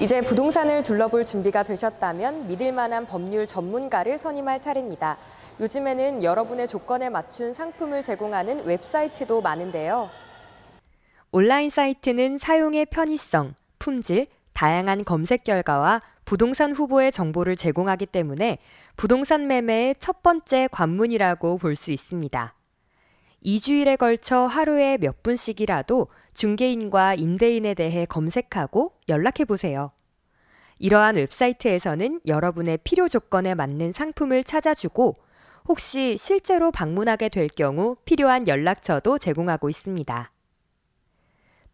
이제 부동산을 둘러볼 준비가 되셨다면 믿을 만한 법률 전문가를 선임할 차례입니다. 요즘에는 여러분의 조건에 맞춘 상품을 제공하는 웹사이트도 많은데요. 온라인 사이트는 사용의 편의성, 품질, 다양한 검색 결과와 부동산 후보의 정보를 제공하기 때문에 부동산 매매의 첫 번째 관문이라고 볼 수 있습니다. 2주일에 걸쳐 하루에 몇 분씩이라도 중개인과 임대인에 대해 검색하고 연락해 보세요. 이러한 웹사이트에서는 여러분의 필요 조건에 맞는 상품을 찾아주고 혹시 실제로 방문하게 될 경우 필요한 연락처도 제공하고 있습니다.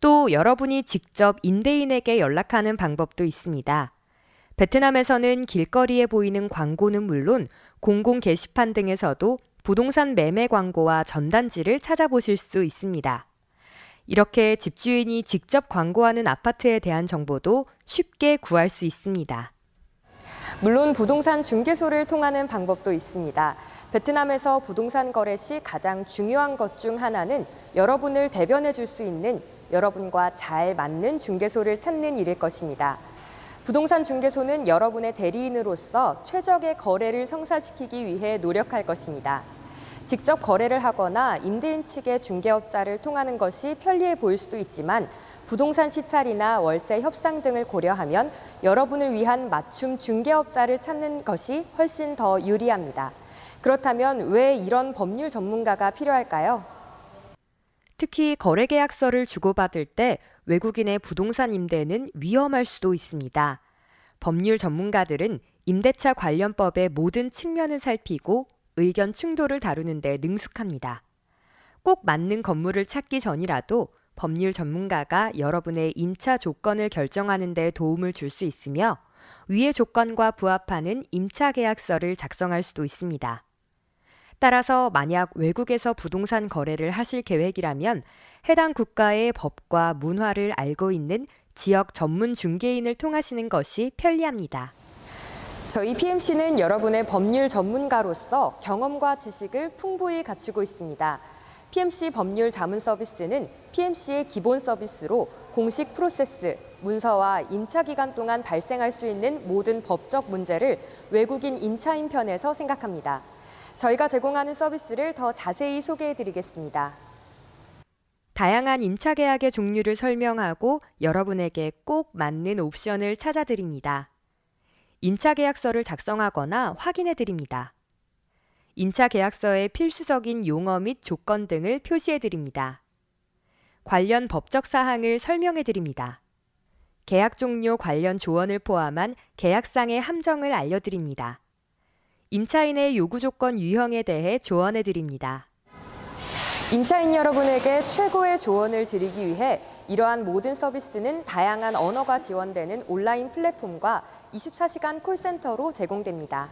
또 여러분이 직접 임대인에게 연락하는 방법도 있습니다. 베트남에서는 길거리에 보이는 광고는 물론 공공 게시판 등에서도 부동산 매매 광고와 전단지를 찾아보실 수 있습니다. 이렇게 집주인이 직접 광고하는 아파트에 대한 정보도 쉽게 구할 수 있습니다. 물론 부동산 중개소를 통하는 방법도 있습니다. 베트남에서 부동산 거래 시 가장 중요한 것 중 하나는 여러분을 대변해 줄 수 있는 여러분과 잘 맞는 중개소를 찾는 일일 것입니다. 부동산 중개소는 여러분의 대리인으로서 최적의 거래를 성사시키기 위해 노력할 것입니다. 직접 거래를 하거나 임대인 측의 중개업자를 통하는 것이 편리해 보일 수도 있지만 부동산 시찰이나 월세 협상 등을 고려하면 여러분을 위한 맞춤 중개업자를 찾는 것이 훨씬 더 유리합니다. 그렇다면 왜 이런 법률 전문가가 필요할까요? 특히 거래 계약서를 주고받을 때 외국인의 부동산 임대는 위험할 수도 있습니다. 법률 전문가들은 임대차 관련법의 모든 측면을 살피고 의견 충돌을 다루는데 능숙합니다. 꼭 맞는 건물을 찾기 전이라도 법률 전문가가 여러분의 임차 조건을 결정하는 데 도움을 줄 수 있으며 위의 조건과 부합하는 임차 계약서를 작성할 수도 있습니다. 따라서 만약 외국에서 부동산 거래를 하실 계획이라면 해당 국가의 법과 문화를 알고 있는 지역 전문 중개인을 통하시는 것이 편리합니다. 저희 PMC는 여러분의 법률 전문가로서 경험과 지식을 풍부히 갖추고 있습니다. PMC 법률 자문 서비스는 PMC의 기본 서비스로 공식 프로세스, 문서와 임차 기간 동안 발생할 수 있는 모든 법적 문제를 외국인 임차인 편에서 생각합니다. 저희가 제공하는 서비스를 더 자세히 소개해 드리겠습니다. 다양한 임차 계약의 종류를 설명하고 여러분에게 꼭 맞는 옵션을 찾아드립니다. 임차 계약서를 작성하거나 확인해 드립니다. 임차 계약서의 필수적인 용어 및 조건 등을 표시해 드립니다. 관련 법적 사항을 설명해 드립니다. 계약 종료 관련 조언을 포함한 계약상의 함정을 알려드립니다. 임차인의 요구 조건 유형에 대해 조언해 드립니다. 임차인 여러분에게 최고의 조언을 드리기 위해 이러한 모든 서비스는 다양한 언어가 지원되는 온라인 플랫폼과 24시간 콜센터로 제공됩니다.